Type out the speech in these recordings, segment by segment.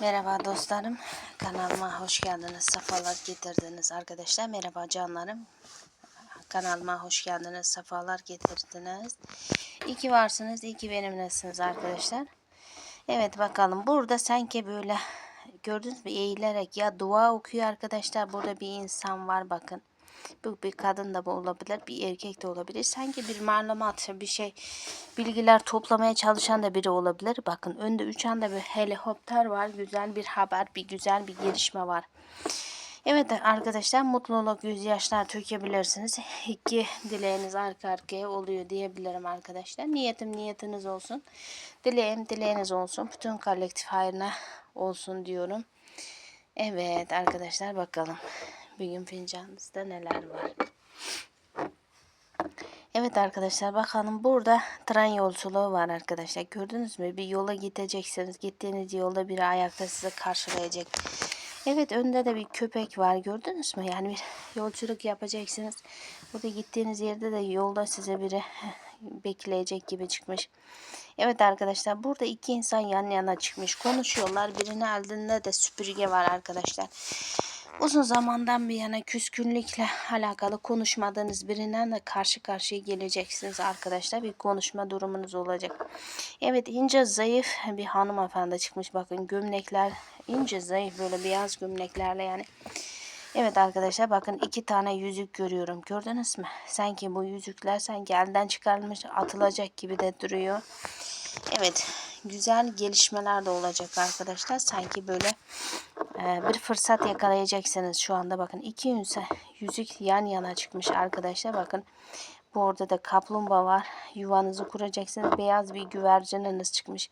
Merhaba dostlarım. Kanalıma hoş geldiniz. Sefalar getirdiniz arkadaşlar. Merhaba canlarım. Kanalıma hoş geldiniz. Sefalar getirdiniz. İyi ki varsınız. iyi ki benimlesiniz arkadaşlar. Evet bakalım. Burada sanki böyle gördünüz mü eğilerek ya dua okuyor arkadaşlar. Burada bir insan var bakın. Bu bir kadın da olabilir, bir erkek de olabilir. Sanki bir malumat, bir şey, bilgiler toplamaya çalışan da biri olabilir. Bakın önde üç anda bir helikopter var. Güzel bir haber, bir güzel bir gelişme var. Evet arkadaşlar mutluluk, gözyaşlar dökebilirsiniz. İki dileğiniz arka arkaya oluyor diyebilirim arkadaşlar. Niyetim niyetiniz olsun. Dileğim dileğiniz olsun. Bütün kolektif hayrına olsun diyorum. Evet arkadaşlar bakalım. Bugün fincanınızda neler var. Evet arkadaşlar bakalım burada tren yolculuğu var arkadaşlar. Gördünüz mü? Bir yola gideceksiniz. Gittiğiniz yolda biri ayakta sizi karşılayacak. Evet önde de bir köpek var gördünüz mü? Yani bir yolculuk yapacaksınız. Burada gittiğiniz yerde de yolda size biri bekleyecek gibi çıkmış. Evet arkadaşlar burada iki insan yan yana çıkmış. Konuşuyorlar. Birinin elinde de süpürge var arkadaşlar. Uzun zamandan bir yana küskünlükle alakalı konuşmadığınız birinden de karşı karşıya geleceksiniz arkadaşlar. Bir konuşma durumunuz olacak. Evet ince zayıf bir hanımefendi çıkmış. Bakın gömlekler ince zayıf böyle beyaz gömleklerle yani. Evet arkadaşlar bakın iki tane yüzük görüyorum. Gördünüz mü? Sanki bu yüzükler sanki elden çıkarılmış atılacak gibi de duruyor. Evet güzel gelişmeler de olacak arkadaşlar. Sanki böyle bir fırsat yakalayacaksınız şu anda. Bakın iki yüzü, yüzük yan yana çıkmış arkadaşlar. Bakın bu orada da kaplumbağa var. Yuvanızı kuracaksınız. Beyaz bir güvercininiz çıkmış.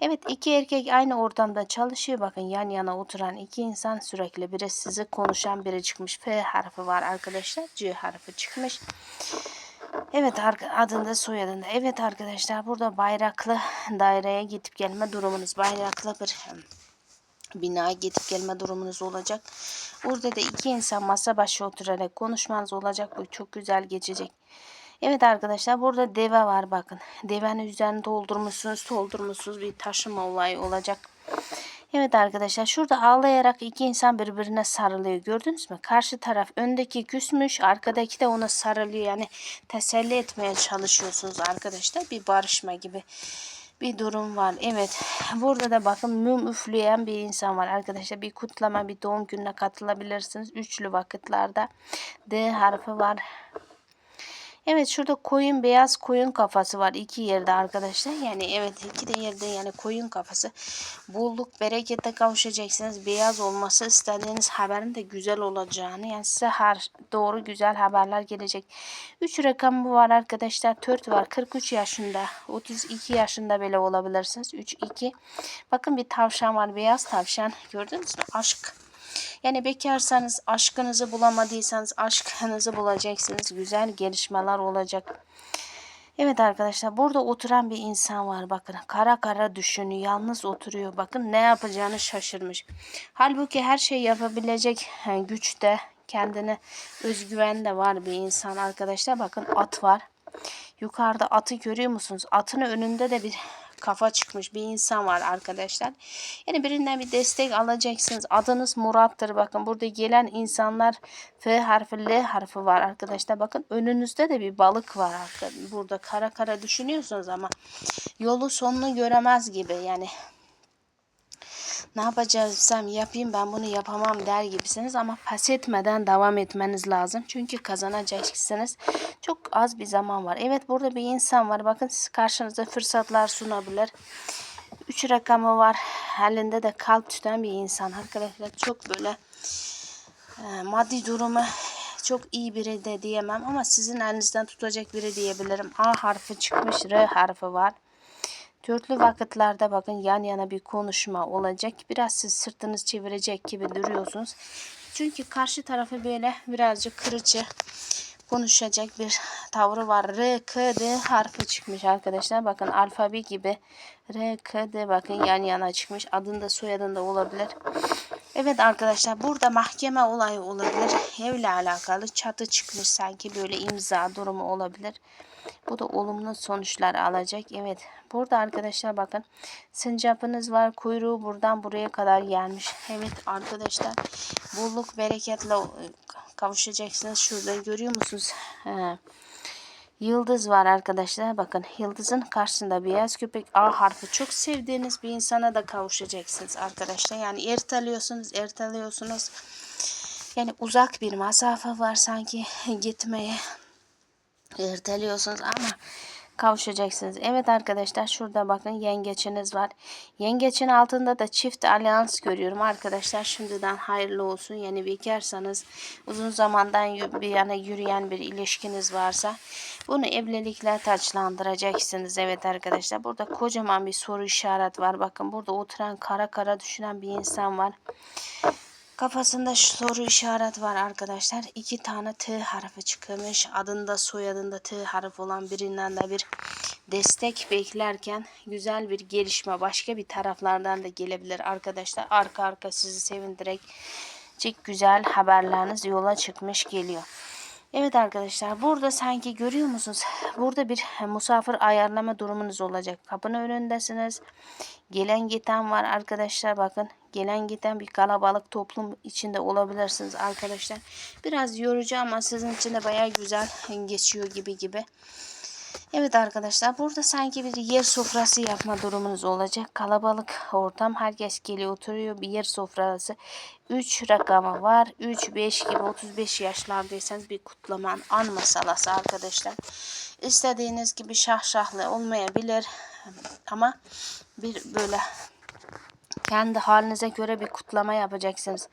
Evet iki erkek aynı ortamda çalışıyor. Bakın yan yana oturan iki insan sürekli biri sizi konuşan biri çıkmış. F harfi var arkadaşlar. C harfi çıkmış. Evet adında soyadında. Evet arkadaşlar burada bayraklı daireye gidip gelme durumunuz. Bayraklı bir binaya gidip gelme durumunuz olacak. Burada da iki insan masa başı oturarak konuşmanız olacak. Bu çok güzel geçecek. Evet arkadaşlar burada deve var bakın. Devenin üzerine doldurmuşsunuz doldurmuşsunuz bir taşıma olayı olacak. Evet arkadaşlar şurada ağlayarak iki insan birbirine sarılıyor. Gördünüz mü? Karşı taraf öndeki küsmüş arkadaki de ona sarılıyor. Yani teselli etmeye çalışıyorsunuz arkadaşlar. Bir barışma gibi bir durum var. Evet burada da bakın mum üfleyen bir insan var arkadaşlar. Bir kutlama bir doğum gününe katılabilirsiniz. Üçlü vakitlerde D harfi var. Evet şurada koyun beyaz koyun kafası var iki yerde arkadaşlar. Yani evet iki de yerde yani koyun kafası. Bolluk berekete kavuşacaksınız. Beyaz olması istediğiniz haberin de güzel olacağını yani size her doğru güzel haberler gelecek. 3 rakamı var arkadaşlar. 4 var 43 yaşında 32 yaşında bile olabilirsiniz. 3 2 bakın bir tavşan var beyaz tavşan gördünüz mü aşk yani bekarsanız aşkınızı bulamadıysanız aşkınızı bulacaksınız. Güzel gelişmeler olacak. Evet arkadaşlar burada oturan bir insan var bakın kara kara düşünüyor yalnız oturuyor bakın ne yapacağını şaşırmış. Halbuki her şey yapabilecek güçte kendine özgüven de var bir insan arkadaşlar bakın at var. Yukarıda atı görüyor musunuz? Atın önünde de bir kafa çıkmış bir insan var arkadaşlar. Yani birinden bir destek alacaksınız. Adınız Murat'tır. Bakın burada gelen insanlar F harfi L harfi var arkadaşlar. Bakın önünüzde de bir balık var. Burada kara kara düşünüyorsunuz ama yolu sonunu göremez gibi. Yani ne yapacaksam yapayım ben bunu yapamam der gibisiniz ama pes etmeden devam etmeniz lazım. Çünkü kazanacaksınız. Çok az bir zaman var. Evet burada bir insan var. Bakın siz karşınıza fırsatlar sunabilir. Üç rakamı var. Elinde de kalp tutan bir insan. Arkadaşlar çok böyle e, maddi durumu çok iyi biri de diyemem ama sizin elinizden tutacak biri diyebilirim. A harfi çıkmış, R harfi var. Dörtlü vakitlerde bakın yan yana bir konuşma olacak. Biraz siz sırtınız çevirecek gibi duruyorsunuz. Çünkü karşı tarafı böyle birazcık kırıcı konuşacak bir tavrı var. R, K, D harfi çıkmış arkadaşlar. Bakın alfabe gibi R, K, D bakın yan yana çıkmış. Adında soyadında olabilir. Evet arkadaşlar burada mahkeme olayı olabilir. Evle alakalı çatı çıkmış sanki böyle imza durumu olabilir. Bu da olumlu sonuçlar alacak. Evet burada arkadaşlar bakın sincapınız var. Kuyruğu buradan buraya kadar gelmiş. Evet arkadaşlar bolluk bereketle kavuşacaksınız. Şurada görüyor musunuz? He. Yıldız var arkadaşlar. Bakın yıldızın karşısında beyaz köpek A harfi. Çok sevdiğiniz bir insana da kavuşacaksınız arkadaşlar. Yani erteliyorsunuz, erteliyorsunuz. Yani uzak bir mesafe var sanki gitmeye erteliyorsunuz ama kavuşacaksınız. Evet arkadaşlar şurada bakın yengeçiniz var. Yengeçin altında da çift alyans görüyorum arkadaşlar. Şimdiden hayırlı olsun. Yani bekarsanız uzun zamandan bir yana yürüyen bir ilişkiniz varsa bunu evlilikle taçlandıracaksınız. Evet arkadaşlar burada kocaman bir soru işaret var. Bakın burada oturan kara kara düşünen bir insan var. Kafasında şu soru işaret var arkadaşlar. İki tane T harfi çıkmış. Adında soyadında T harfi olan birinden de bir destek beklerken güzel bir gelişme başka bir taraflardan da gelebilir arkadaşlar. Arka arka sizi sevindirek güzel haberleriniz yola çıkmış geliyor. Evet arkadaşlar burada sanki görüyor musunuz? Burada bir misafir ayarlama durumunuz olacak. Kapının önündesiniz. Gelen giden var arkadaşlar bakın. Gelen giden bir kalabalık toplum içinde olabilirsiniz arkadaşlar. Biraz yorucu ama sizin için de baya güzel geçiyor gibi gibi. Evet arkadaşlar burada sanki bir yer sofrası yapma durumunuz olacak. Kalabalık ortam herkes geliyor oturuyor bir yer sofrası. 3 rakamı var. 3 5 gibi 35 yaşlardaysanız bir kutlama an masalası arkadaşlar. İstediğiniz gibi şahşahlı olmayabilir ama bir böyle kendi halinize göre bir kutlama yapacaksınız.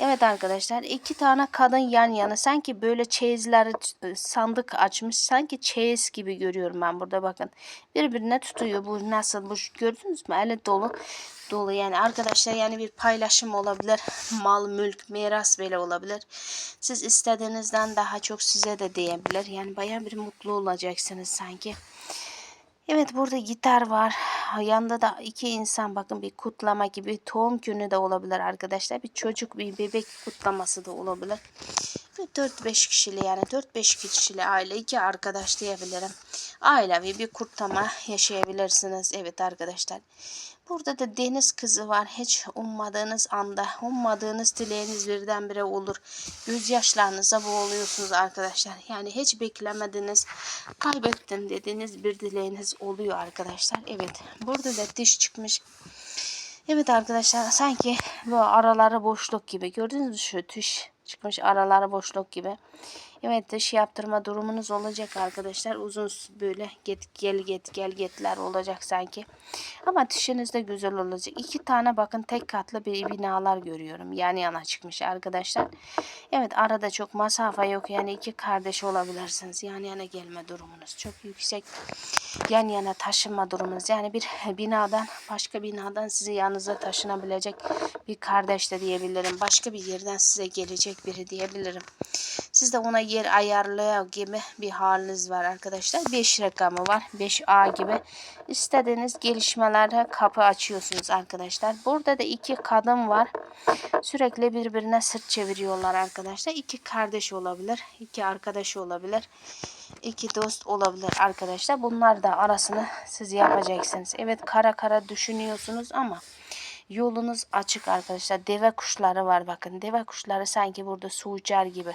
Evet arkadaşlar iki tane kadın yan yana sanki böyle çeyizleri e, sandık açmış sanki çeyiz gibi görüyorum ben burada bakın. Birbirine tutuyor bu nasıl bu gördünüz mü eli dolu dolu yani arkadaşlar yani bir paylaşım olabilir mal mülk miras bile olabilir. Siz istediğinizden daha çok size de diyebilir yani baya bir mutlu olacaksınız sanki. Evet burada gitar var. Yanında da iki insan bakın bir kutlama gibi doğum günü de olabilir arkadaşlar. Bir çocuk bir bebek kutlaması da olabilir. 4-5 kişili yani 4-5 kişili aile iki arkadaş diyebilirim. Ailevi bir kutlama yaşayabilirsiniz. Evet arkadaşlar. Burada da deniz kızı var. Hiç ummadığınız anda, ummadığınız dileğiniz birdenbire olur. Gözyaşlarınıza boğuluyorsunuz arkadaşlar. Yani hiç beklemediniz, kaybettim dediğiniz bir dileğiniz oluyor arkadaşlar. Evet, burada da diş çıkmış. Evet arkadaşlar sanki bu araları boşluk gibi. Gördünüz mü şu diş çıkmış araları boşluk gibi. Evet dış yaptırma durumunuz olacak arkadaşlar. Uzun böyle get gel get gel getler olacak sanki. Ama dışınız da güzel olacak. İki tane bakın tek katlı bir binalar görüyorum. Yan yana çıkmış arkadaşlar. Evet arada çok masafe yok. Yani iki kardeş olabilirsiniz. Yan yana gelme durumunuz çok yüksek. Yan yana taşınma durumunuz. Yani bir binadan başka binadan sizi yanınıza taşınabilecek bir kardeş de diyebilirim. Başka bir yerden size gelecek biri diyebilirim. Siz de ona yer ayarlıyor gibi bir haliniz var arkadaşlar. 5 rakamı var. 5A gibi. İstediğiniz gelişmelere kapı açıyorsunuz arkadaşlar. Burada da iki kadın var. Sürekli birbirine sırt çeviriyorlar arkadaşlar. İki kardeş olabilir. iki arkadaş olabilir. iki dost olabilir arkadaşlar. Bunlar da arasını siz yapacaksınız. Evet kara kara düşünüyorsunuz ama yolunuz açık arkadaşlar. Deve kuşları var bakın. Deve kuşları sanki burada su uçar gibi.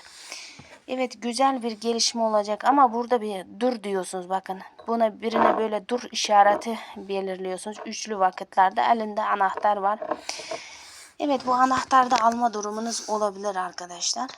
Evet güzel bir gelişme olacak ama burada bir dur diyorsunuz bakın. Buna birine böyle dur işareti belirliyorsunuz. Üçlü vakitlerde elinde anahtar var. Evet bu anahtarda alma durumunuz olabilir arkadaşlar.